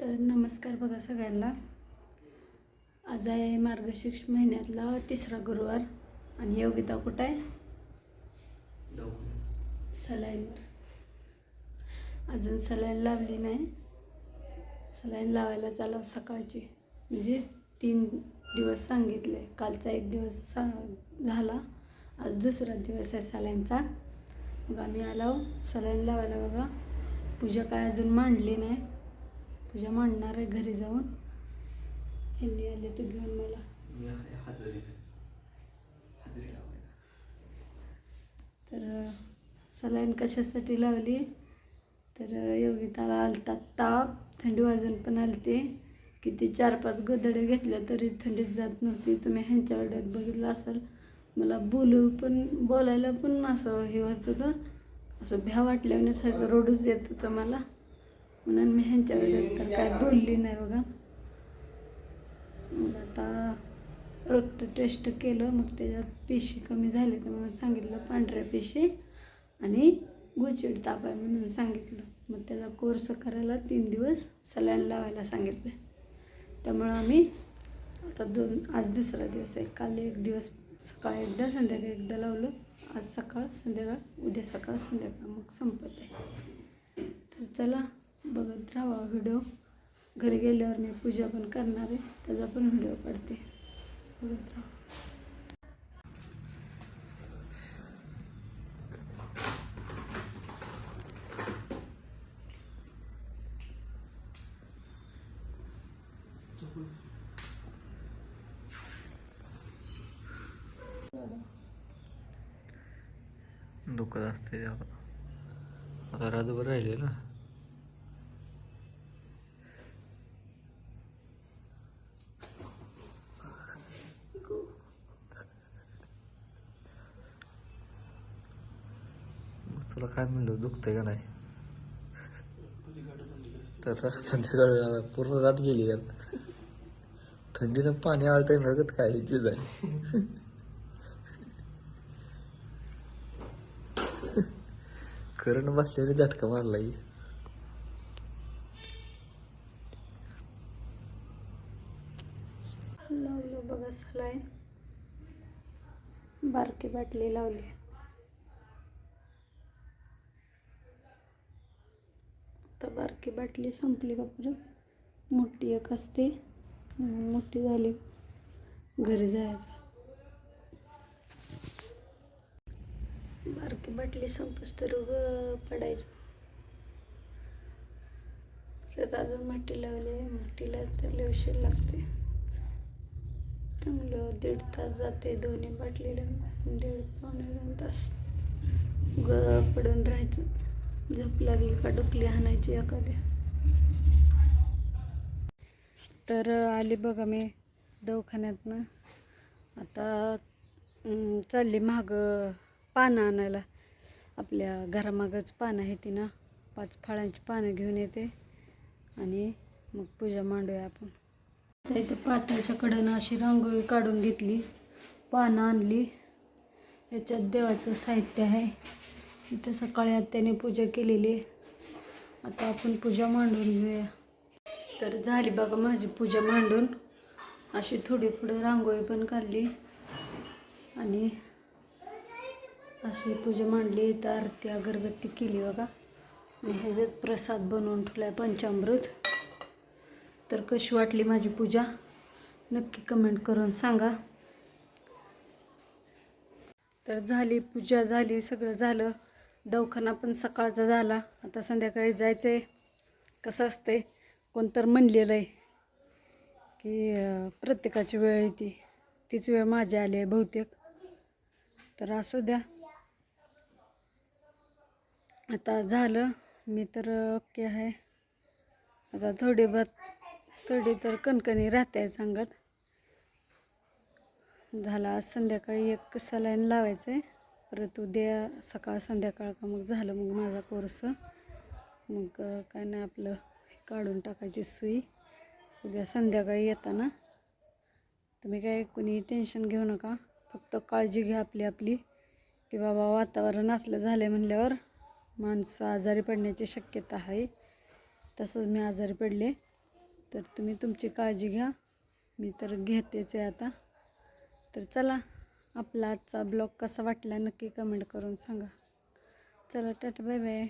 तर नमस्कार बघा सगळ्यांना. आज आहे मार्गशीर्ष महिन्यातला तिसरा गुरुवार. आणि योगिता कुठं आहे? सलाईनवर. अजून सलाईन लावली नाही. सलाईन लावायला चालव सकाळची. म्हणजे तीन दिवस सांगितले. कालचा एक दिवस सा झाला. आज दुसरा दिवस आहे सलाईनचा. मग आम्ही आलो. सलाईन लावायला बघा. पूजा काय अजून मांडली नाही. पूजा मांडणार आहे घरी जाऊन ह्यांनी आले तर घेऊन मला. तर सलाईन कशासाठी लावली? तर योगिताला आलता ताप थंडी वाजून पण आलते. किती चार पाच गोदडे घेतल्या तरी थंडीत जात नव्हती. तुम्ही ह्यांच्या वेळेत बघितलं असेल. मला बोलू पण बोलायला पण असं हे होत होतं. असं भ्या वाटल्याने व्हायचं रोडच येत होतं मला. म्हणून मी ह्यांच्या वेळेत तर काय बोलली नाही बघा. मग आता रक्त टेस्ट केलं मग त्याच्यात पेशी कमी झाली तर मला सांगितलं पांढऱ्या पेशी आणि गुचिड ताप आहे म्हणून सांगितलं. मग त्याचा कोर्स करायला तीन दिवस सलाईन लावायला सांगितलं. त्यामुळं आम्ही आता दोन आज दुसरा दिवस आहे. काल एक दिवस सकाळी एकदा संध्याकाळी एकदा लावलं. आज सकाळ संध्याकाळ उद्या सकाळ संध्याकाळ. मग संपत आहे. तर चला बघत राहा व्हिडिओ. घरी गेल्यावर मी पूजा पण करणार आहे त्याचा पण व्हिडिओ काढते. बघत राहा. दुखत असते आता. रातभर राहिले ना मग तुला काय म्हणलं? दुखतंय का नाही? तर संध्याकाळी पूर्ण रात गेली यार थंडीनं पाणी आळतंय रगत काय ह्याची जाय करंट बसल्याने झटका मारला की लावलं बघा बारकी बाटली लावली. आता बारकी बाटली संपली का परत मोठी एक असते. म्हणून मोठी झाली. घरी जायचं. बारकी बाटली संपस तर पडायचं. परत अजून माटी लावली. माटीला तर लवशीर लागते. चांगलं दीड तास जाते दोन्ही बाटलीला दीड पावणे दोन तास ग पडून राहायचं. झोप लागली का डुकली हाणायची एखाद्या? तर आली बघा मी दवाखान्यातनं. आता चालली माग पानं आणायला. आपल्या घरामागच पानं आहे ती ना. पाच फळांची पानं घेऊन येते. आणि मग पूजा मांडूया आपण. तर इथं पाटाच्या कडेनं अशी रांगोळी काढून घेतली. पानं आणली. याच्यात देवाचं साहित्य आहे. इथं सकाळी आत्याने पूजा केलेली आता आपण पूजा मांडून घेऊया. तर झाली बघा माझी पूजा मांडून. अशी थोडी पुढे रांगोळी पण काढली. आणि अशी पूजा मांडली. तर आरती अगरबत्ती केली बघा. आणि ह्याच्यात प्रसाद बनवून ठेवला पंचामृत. तर कशी वाटली माझी पूजा? नक्की कमेंट करून सांगा. तर झाली पूजा झाली सगळं झालं. दवाखाना पण सकाळचा झाला. आता संध्याकाळी जायचं आहे कसं असतंय? कोणतर म्हणलेलं आहे की प्रत्येकाची वेळ येते तीच वेळ माझी आली आहे बहुतेक. तर असू द्या. आता झालं. मी तर ओके आहे. आता थोडी भात थोडी तर कणकणी राहते आहे सांगत. झाला. आज संध्याकाळी एक सलाईन लावायचं आहे परत उद्या सकाळ संध्याकाळ का मग झालं मग माझा कोर्स. मग काय नाही आपलं हे काढून टाकायची सुई. उद्या संध्याकाळी येताना. तुम्ही काय कुणी टेन्शन घेऊ नका. फक्त काळजी घ्या आपली आपली. की बाबा वातावरण असलं झालं म्हणल्यावर माणसं आजारी पडण्याची शक्यता आहे. तसंच मी आजारी पडले तर तुम्ही तुमची काळजी घ्या. मी तर घेतेच आहे आता. तर चला. आपला आजचा ब्लॉग कसा वाटला नक्की कमेंट करून सांगा. चला टाटा बाय बाय